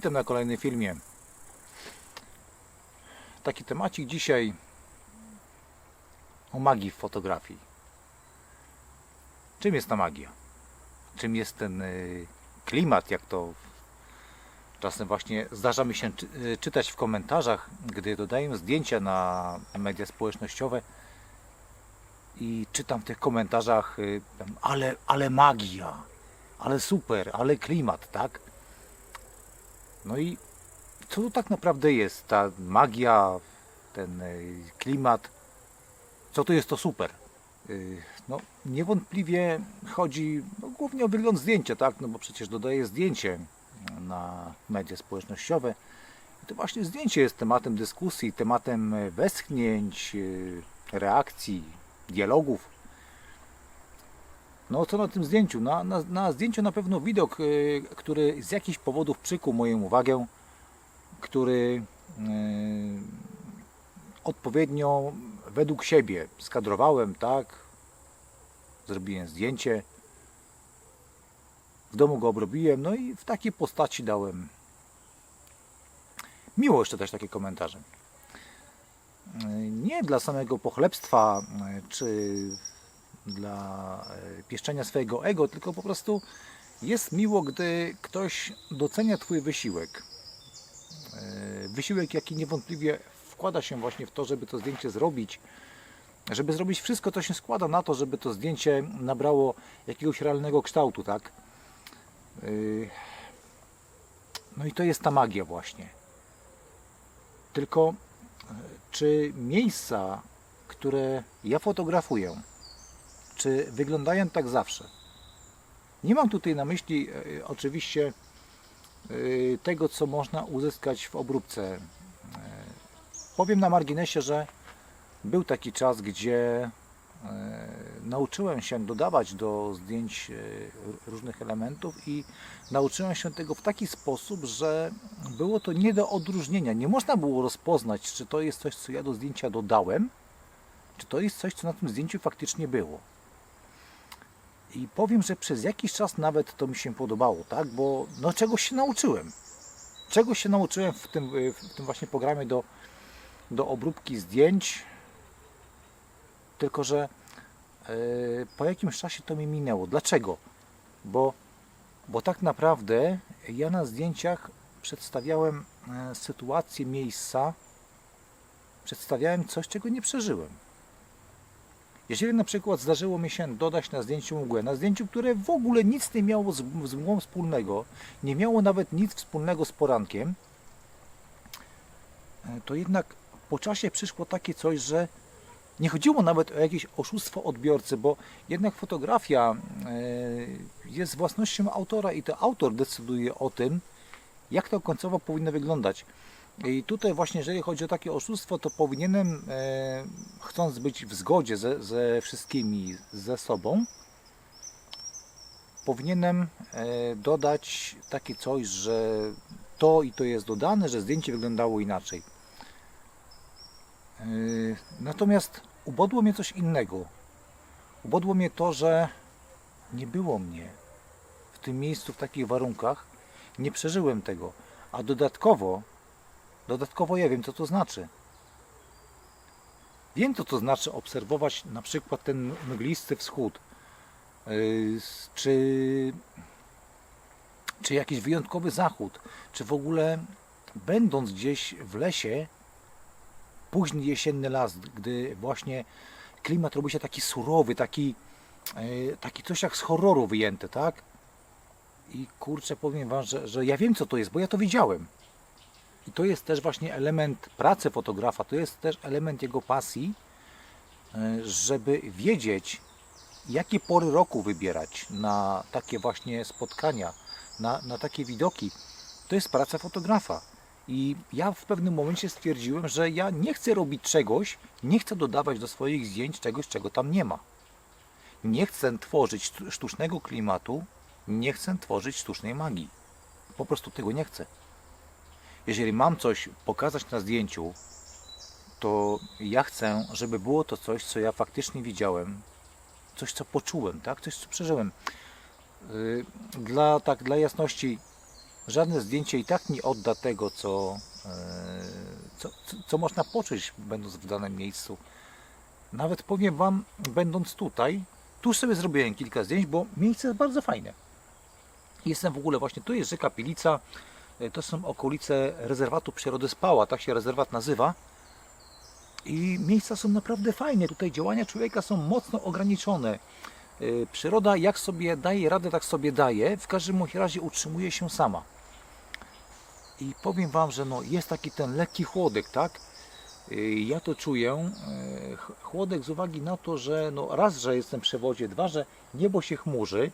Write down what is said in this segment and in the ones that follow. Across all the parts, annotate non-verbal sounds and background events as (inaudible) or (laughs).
Witam na kolejnym filmie. Taki temacik dzisiaj o magii w fotografii. Czym jest ta magia? Czym jest ten y, klimat, jak to czasem właśnie zdarza mi się y, czytać w komentarzach, gdy dodaję zdjęcia na media społecznościowe i czytam w tych komentarzach y, ale, ale magia, ale super, ale klimat, tak? No i co to tak naprawdę jest ta magia, ten y, klimat? Co to jest to super? Y, No, niewątpliwie chodzi no, głównie o wygląd zdjęcia, tak? No bo przecież dodaję zdjęcie na media społecznościowe. I to właśnie zdjęcie jest tematem dyskusji, tematem e, westchnięć, y, reakcji, dialogów. No co na tym zdjęciu? Na, na, na zdjęciu na pewno widok, y, który z jakichś powodów przykuł moją uwagę, który y, odpowiednio według siebie skadrowałem, tak? Zrobiłem zdjęcie. W domu go obrobiłem, no i w takiej postaci dałem. Miło jeszcze też takie komentarze. Y, Nie dla samego pochlebstwa, y, czy dla e, pieszczenia swojego ego, tylko po prostu jest miło, gdy ktoś docenia Twój wysiłek. E, Wysiłek, jaki niewątpliwie wkłada się właśnie w to, żeby to zdjęcie zrobić, żeby zrobić wszystko, co się składa na to, żeby to zdjęcie nabrało jakiegoś realnego kształtu, tak? E, No i to jest ta magia właśnie. Tylko czy miejsca, które ja fotografuję, czy wyglądają tak zawsze. Nie mam tutaj na myśli e, oczywiście e, tego, co można uzyskać w obróbce. E, powiem na marginesie, że był taki czas, gdzie nauczyłem się dodawać do zdjęć różnych elementów i nauczyłem się tego w taki sposób, że było to nie do odróżnienia. Nie można było rozpoznać, czy to jest coś, co ja do zdjęcia dodałem, czy to jest coś, co na tym zdjęciu faktycznie było. I powiem, że przez jakiś czas nawet to mi się podobało, tak? Bo no czegoś się nauczyłem. Czegoś się nauczyłem w tym, y, w tym właśnie programie do, do obróbki zdjęć. Tylko, że y, po jakimś czasie to mi minęło. Dlaczego? Bo, bo tak naprawdę ja na zdjęciach przedstawiałem e, sytuację miejsca, przedstawiałem coś, czego nie przeżyłem. Jeżeli na przykład zdarzyło mi się dodać na zdjęciu mgłę, na zdjęciu, które w ogóle nic nie miało z, mgłą wspólnego, nie miało nawet nic wspólnego z porankiem, e, to jednak po czasie przyszło takie coś, że nie chodziło nawet o jakieś oszustwo odbiorcy, bo jednak fotografia e, jest własnością autora i to autor decyduje o tym, jak to końcowo powinno wyglądać. I tutaj właśnie, jeżeli chodzi o takie oszustwo, to powinienem, e, chcąc być w zgodzie ze, ze wszystkimi ze sobą, powinienem e, dodać takie coś, że to i to jest dodane, że zdjęcie wyglądało inaczej. E, natomiast ubodło mnie coś innego. Ubodło mnie to, że nie było mnie w tym miejscu, w takich warunkach. Nie przeżyłem tego. A dodatkowo Dodatkowo ja wiem, co to znaczy. Wiem, co to znaczy obserwować na przykład ten mglisty wschód, yy, czy, czy jakiś wyjątkowy zachód, czy w ogóle będąc gdzieś w lesie, późny jesienny las, gdy właśnie klimat robi się taki surowy, taki, yy, taki coś jak z horroru wyjęty, tak? I kurczę, powiem Wam, że, że ja wiem, co to jest, bo ja to widziałem. I to jest też właśnie element pracy fotografa, to jest też element jego pasji, e, żeby wiedzieć, jakie pory roku wybierać na takie właśnie spotkania, na, na takie widoki. To jest praca fotografa. I ja w pewnym momencie stwierdziłem, że ja nie chcę robić czegoś, nie chcę dodawać do swoich zdjęć czegoś, czego tam nie ma. Nie chcę tworzyć sztucznego klimatu, nie chcę tworzyć sztucznej magii. Po prostu tego nie chcę jeżeli mam coś pokazać na zdjęciu, to ja chcę, żeby było to coś, co ja faktycznie widziałem, coś, co poczułem, tak? coś, co przeżyłem. Yy, Dla, tak, dla jasności, żadne zdjęcie i tak nie odda tego, co, e, co, co, co można poczuć, będąc w danym miejscu. Nawet powiem Wam, będąc tutaj, tu sobie zrobiłem kilka zdjęć, bo miejsce jest bardzo fajne. Jestem w ogóle właśnie, tu jest rzeka Pilica, to są okolice rezerwatu przyrody Spała, tak się rezerwat nazywa. I miejsca są naprawdę fajne. Tutaj działania człowieka są mocno ograniczone. Yy, Przyroda jak sobie daje radę, tak sobie daje. W każdym razie utrzymuje się sama. I powiem Wam, że no jest taki ten lekki chłodek, tak? Yy, Ja to czuję. ch- Chłodek z uwagi na to, że no raz, że jestem przy wodzie, dwa, że niebo się chmurzy.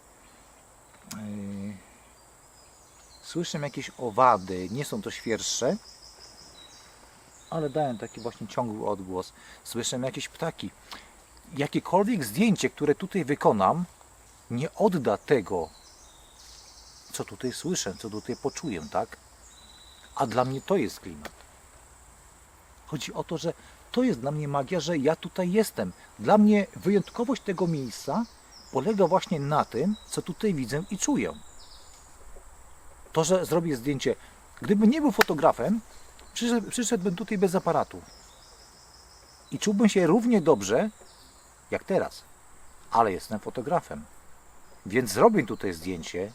Słyszę jakieś owady, nie są to świerszcze ale dałem taki właśnie ciągły odgłos. Słyszę jakieś ptaki. Jakiekolwiek zdjęcie, które tutaj wykonam, nie odda tego, co tutaj słyszę, co tutaj poczuję, tak? A dla mnie to jest klimat. Chodzi o to, że to jest dla mnie magia, że ja tutaj jestem. Dla mnie wyjątkowość tego miejsca polega właśnie na tym, co tutaj widzę i czuję. To, że zrobię zdjęcie. Gdybym nie był fotografem, przyszedł, przyszedłbym tutaj bez aparatu. I czułbym się równie dobrze, jak teraz. Ale jestem fotografem. Więc zrobię tutaj zdjęcie.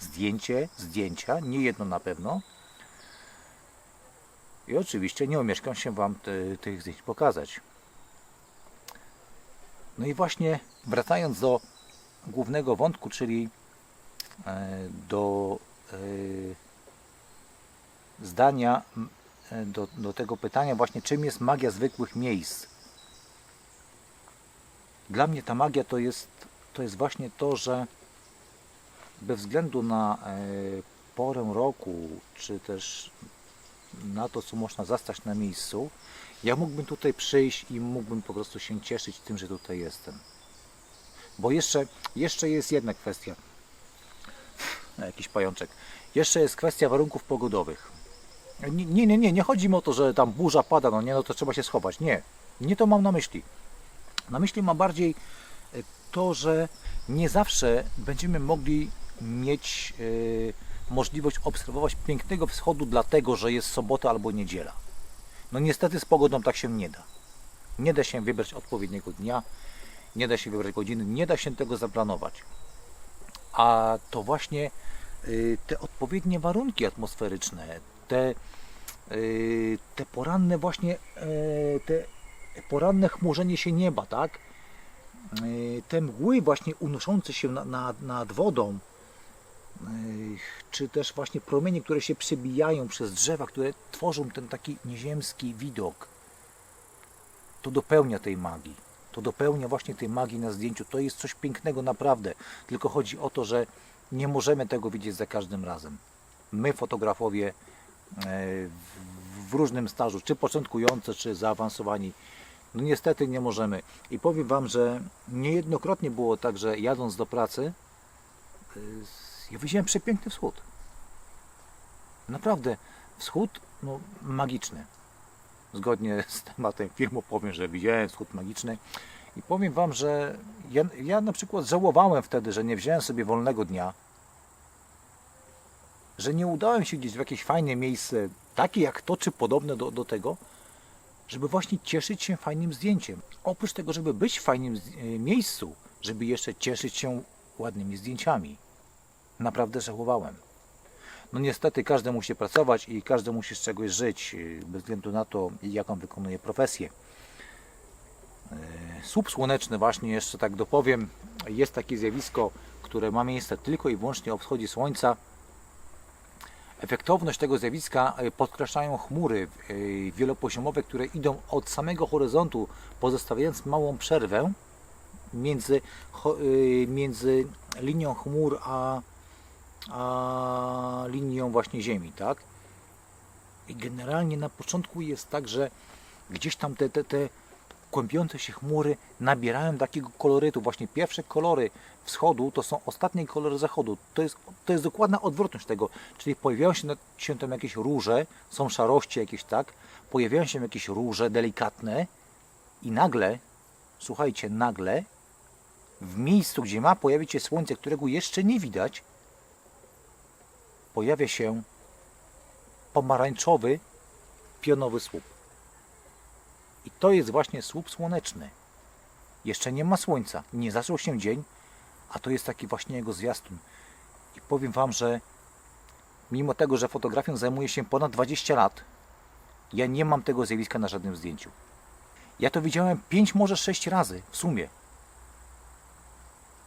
Zdjęcie, zdjęcia, nie jedno na pewno. I oczywiście nie omieszkam się Wam tych zdjęć pokazać. No i właśnie wracając do głównego wątku, czyli e, do zdania, m, e, do, do tego pytania właśnie, czym jest magia zwykłych miejsc. Dla mnie ta magia to jest, to jest właśnie to, że bez względu na e, porę roku, czy też na to, co można zastać na miejscu, ja mógłbym tutaj przyjść i mógłbym po prostu się cieszyć tym, że tutaj jestem. Bo jeszcze, jeszcze jest jedna kwestia. Jakiś pajączek. Jeszcze jest kwestia warunków pogodowych. Nie, nie, nie, nie, chodzi mi o to, że tam burza pada, no nie, no to trzeba się schować. Nie, nie to mam na myśli. Na myśli mam bardziej e, to, że nie zawsze będziemy mogli mieć e, możliwość obserwować pięknego wschodu, dlatego że jest sobota albo niedziela. No niestety z pogodą tak się nie da. Nie da się wybrać odpowiedniego dnia, nie da się wybrać godziny, nie da się tego zaplanować. A to właśnie y, te odpowiednie warunki atmosferyczne, te, y, te poranne właśnie, e, te poranne chmurzenie się nieba, tak? Y, Te mgły właśnie unoszące się na- na- nad wodą, y, czy też właśnie promienie, które się przebijają przez drzewa, które tworzą ten taki nieziemski widok. To dopełnia tej magii. To dopełnia właśnie tej magii na zdjęciu. To jest coś pięknego naprawdę. Tylko chodzi o to, że nie możemy tego widzieć za każdym razem. My, fotografowie, e, w- różnym stażu, czy początkujący, czy zaawansowani, no niestety nie możemy. I powiem Wam, że niejednokrotnie było tak, że jadąc do pracy, y, ja widziałem przepiękny wschód. Naprawdę, wschód no, magiczny. Zgodnie z tematem filmu powiem, że widziałem wschód magiczny. I powiem Wam, że ja, ja na przykład żałowałem wtedy, że nie wziąłem sobie wolnego dnia, że nie udałem się gdzieś w jakieś fajne miejsce, takie jak to, czy podobne do, do tego, żeby właśnie cieszyć się fajnym zdjęciem. Oprócz tego, żeby być w fajnym e, miejscu, żeby jeszcze cieszyć się ładnymi zdjęciami. Naprawdę żałowałem. No niestety każdy musi pracować i każdy musi z czegoś żyć, yy, bez względu na to, jaką wykonuje profesję. Yy, Słup słoneczny, właśnie jeszcze tak dopowiem, jest takie zjawisko, które ma miejsce tylko i wyłącznie o wschodzie słońca. Efektowność tego zjawiska yy, podkreślają chmury wielopoziomowe, które idą od samego horyzontu, pozostawiając małą przerwę między, między linią chmur a, a linią właśnie Ziemi, tak? I generalnie na początku jest tak, że gdzieś tam te, te, te kłębiące się chmury nabierają takiego kolorytu. Właśnie pierwsze kolory wschodu to są ostatnie kolory zachodu. To jest, to jest dokładna odwrotność tego. Czyli pojawiają się, się tam jakieś róże, są szarości jakieś, tak? Pojawiają się jakieś róże delikatne i nagle, słuchajcie, nagle w miejscu, gdzie ma pojawić się słońce, którego jeszcze nie widać, pojawia się pomarańczowy, pionowy słup. I to jest właśnie słup słoneczny. Jeszcze nie ma słońca, nie zaczął się dzień, a to jest taki właśnie jego zwiastun. I powiem Wam, że mimo tego, że fotografią zajmuję się ponad 20 lat, ja nie mam tego zjawiska na żadnym zdjęciu. Ja to widziałem 5, może 6 razy w sumie.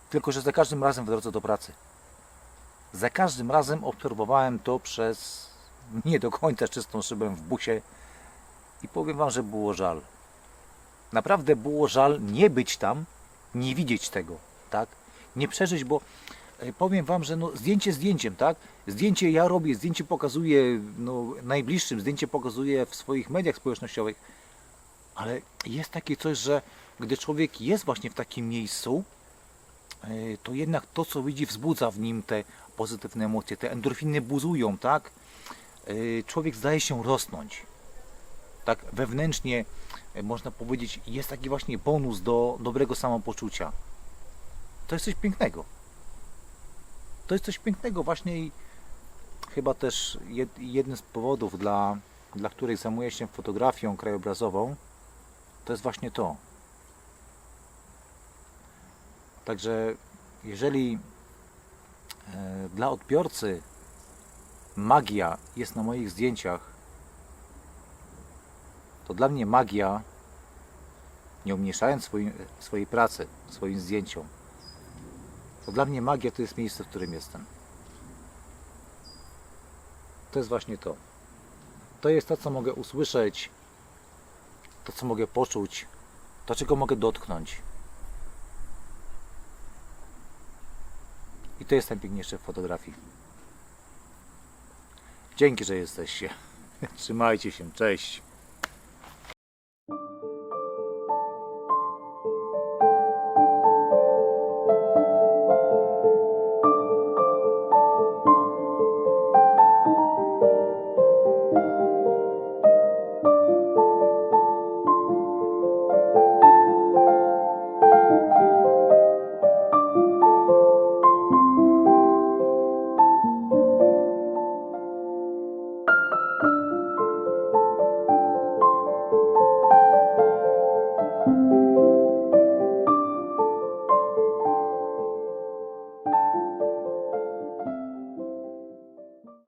Tylko, że za każdym razem w drodze do pracy. Za każdym razem obserwowałem to przez nie do końca czystą szybę w busie i powiem Wam, że było żal. Naprawdę było żal nie być tam, nie widzieć tego, tak? Nie przeżyć, bo e, powiem Wam, że no, zdjęcie zdjęciem, tak? Zdjęcie ja robię, zdjęcie pokazuję no, najbliższym, zdjęcie pokazuję w swoich mediach społecznościowych, ale jest takie coś, że gdy człowiek jest właśnie w takim miejscu, e, to jednak to, co widzi, wzbudza w nim te pozytywne emocje, te endorfiny buzują, tak? E, Człowiek zdaje się rosnąć. Tak wewnętrznie, e, można powiedzieć, jest taki właśnie bonus do dobrego samopoczucia. To jest coś pięknego. To jest coś pięknego właśnie i chyba też jed- jednym z powodów, dla, dla których zajmuję się fotografią krajobrazową, to jest właśnie to. Także jeżeli dla odbiorcy magia jest na moich zdjęciach, to dla mnie magia, nie umniejszając swojej pracy, swoim zdjęciom, to dla mnie magia to jest miejsce, w którym jestem. To jest właśnie to. To jest to, co mogę usłyszeć, to, co mogę poczuć, to, czego mogę dotknąć. To jest najpiękniejsze w fotografii. Dzięki, że jesteście. (laughs) Trzymajcie się. Cześć.